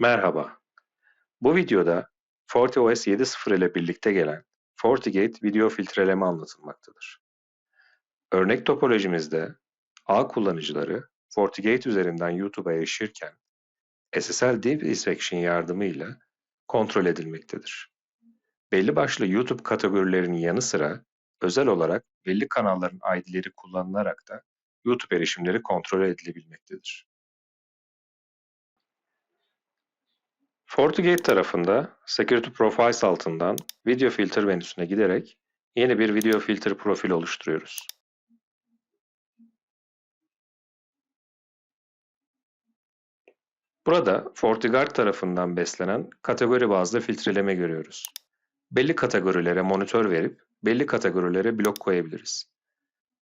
Merhaba. Bu videoda FortiOS 7.0 ile birlikte gelen FortiGate video filtreleme anlatılmaktadır. Örnek topolojimizde A kullanıcıları FortiGate üzerinden YouTube'a erişirken SSL Deep Inspection yardımıyla kontrol edilmektedir. Belli başlı YouTube kategorilerinin yanı sıra özel olarak belli kanalların ID'leri kullanılarak da YouTube erişimleri kontrol edilebilmektedir. FortiGate tarafında Security Profiles altından Video Filter menüsüne giderek yeni bir Video Filter profili oluşturuyoruz. Burada FortiGuard tarafından beslenen kategori bazlı filtreleme görüyoruz. Belli kategorilere monitör verip belli kategorilere blok koyabiliriz.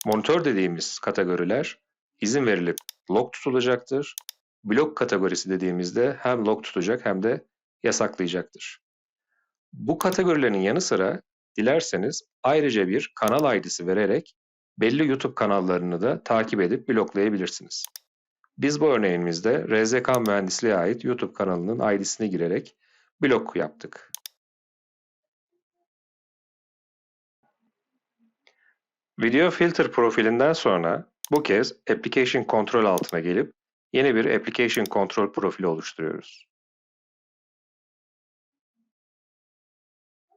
Monitör dediğimiz kategoriler izin verilip log tutulacaktır blok kategorisi dediğimizde hem log tutacak hem de yasaklayacaktır. Bu kategorilerin yanı sıra dilerseniz ayrıca bir kanal ID'si vererek belli YouTube kanallarını da takip edip bloklayabilirsiniz. Biz bu örneğimizde RZK mühendisliğe ait YouTube kanalının ID'sine girerek blok yaptık. Video Filter profilinden sonra bu kez Application Control altına gelip Yeni bir Application Control profili oluşturuyoruz.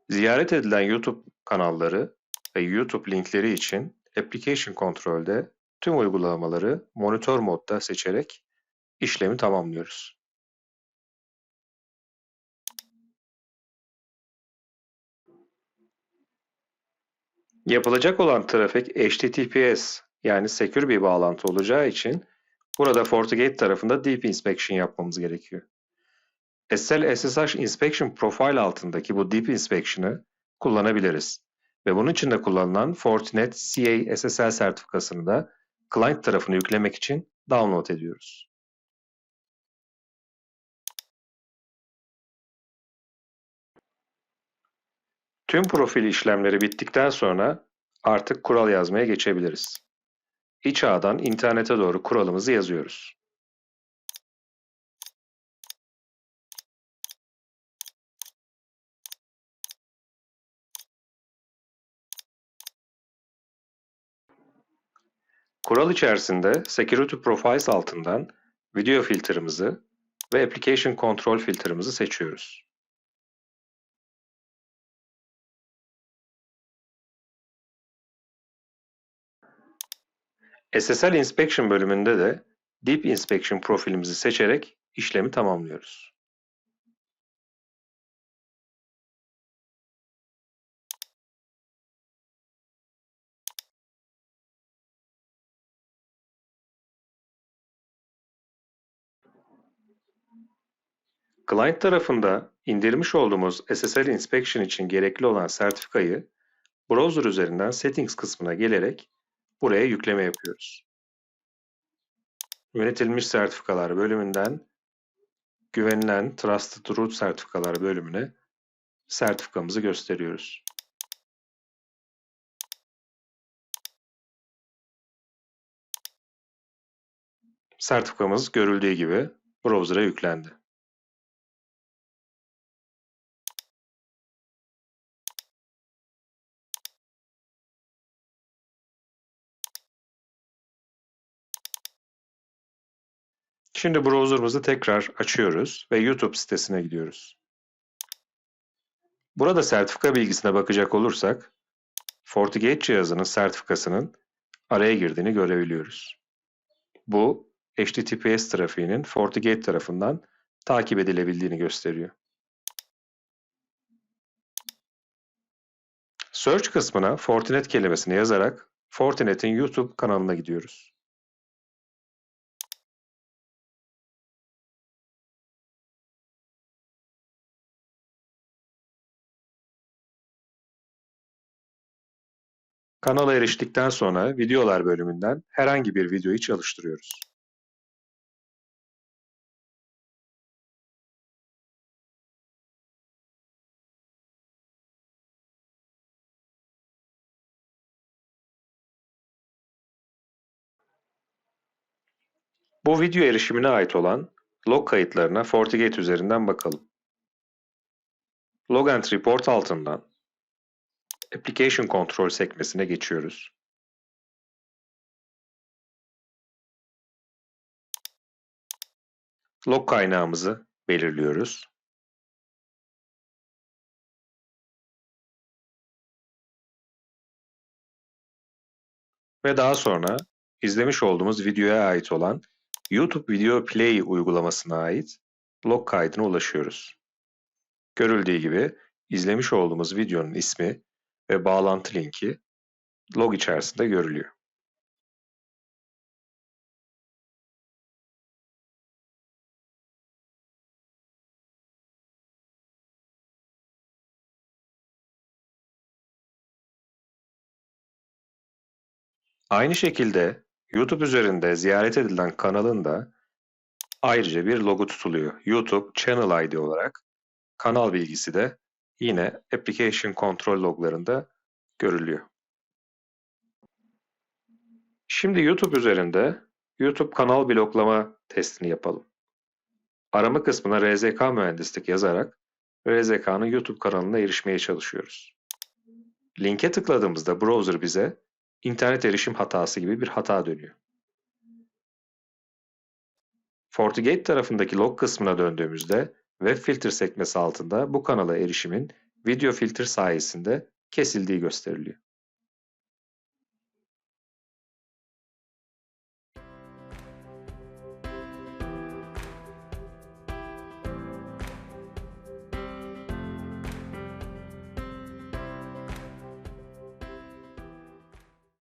Ziyaret edilen YouTube kanalları ve YouTube linkleri için Application Control'de tüm uygulamaları monitör modda seçerek işlemi tamamlıyoruz. Yapılacak olan trafik HTTPS yani secure bir bağlantı olacağı için Burada FortiGate tarafında Deep Inspection yapmamız gerekiyor. SSL SSH Inspection Profile altındaki bu Deep Inspection'ı kullanabiliriz. Ve bunun için de kullanılan Fortinet CA SSL sertifikasını da client tarafını yüklemek için download ediyoruz. Tüm profil işlemleri bittikten sonra artık kural yazmaya geçebiliriz. İç ağdan internete doğru kuralımızı yazıyoruz. Kural içerisinde Security Profiles altından video filtremizi ve Application Control filtremizi seçiyoruz. SSL Inspection bölümünde de Deep Inspection profilimizi seçerek işlemi tamamlıyoruz. Client tarafında indirmiş olduğumuz SSL Inspection için gerekli olan sertifikayı browser üzerinden Settings kısmına gelerek Buraya yükleme yapıyoruz. Yönetilmiş sertifikalar bölümünden güvenilen Trusted Root sertifikalar bölümüne sertifikamızı gösteriyoruz. Sertifikamız görüldüğü gibi browser'a yüklendi. Şimdi browser'ımızı tekrar açıyoruz ve YouTube sitesine gidiyoruz. Burada sertifika bilgisine bakacak olursak, FortiGate cihazının sertifikasının araya girdiğini görebiliyoruz. Bu, HTTPS trafiğinin FortiGate tarafından takip edilebildiğini gösteriyor. Search kısmına Fortinet kelimesini yazarak Fortinet'in YouTube kanalına gidiyoruz. Kanala eriştikten sonra videolar bölümünden herhangi bir videoyu çalıştırıyoruz. Bu video erişimine ait olan Log kayıtlarına FortiGate üzerinden bakalım. Log and Report altından Application Control sekmesine geçiyoruz. Log kaynağımızı belirliyoruz. Ve daha sonra izlemiş olduğumuz videoya ait olan YouTube Video Play uygulamasına ait log kaydına ulaşıyoruz. Görüldüğü gibi izlemiş olduğumuz videonun ismi ve bağlantı linki log içerisinde görülüyor. Aynı şekilde YouTube üzerinde ziyaret edilen kanalın da ayrıca bir logo tutuluyor. YouTube Channel ID olarak kanal bilgisi de yine Application Control loglarında görülüyor. Şimdi YouTube üzerinde YouTube kanal bloklama testini yapalım. Arama kısmına RZK mühendislik yazarak RZK'nın YouTube kanalına erişmeye çalışıyoruz. Linke tıkladığımızda browser bize internet erişim hatası gibi bir hata dönüyor. FortiGate tarafındaki log kısmına döndüğümüzde Web Filter sekmesi altında bu kanala erişimin video filter sayesinde kesildiği gösteriliyor.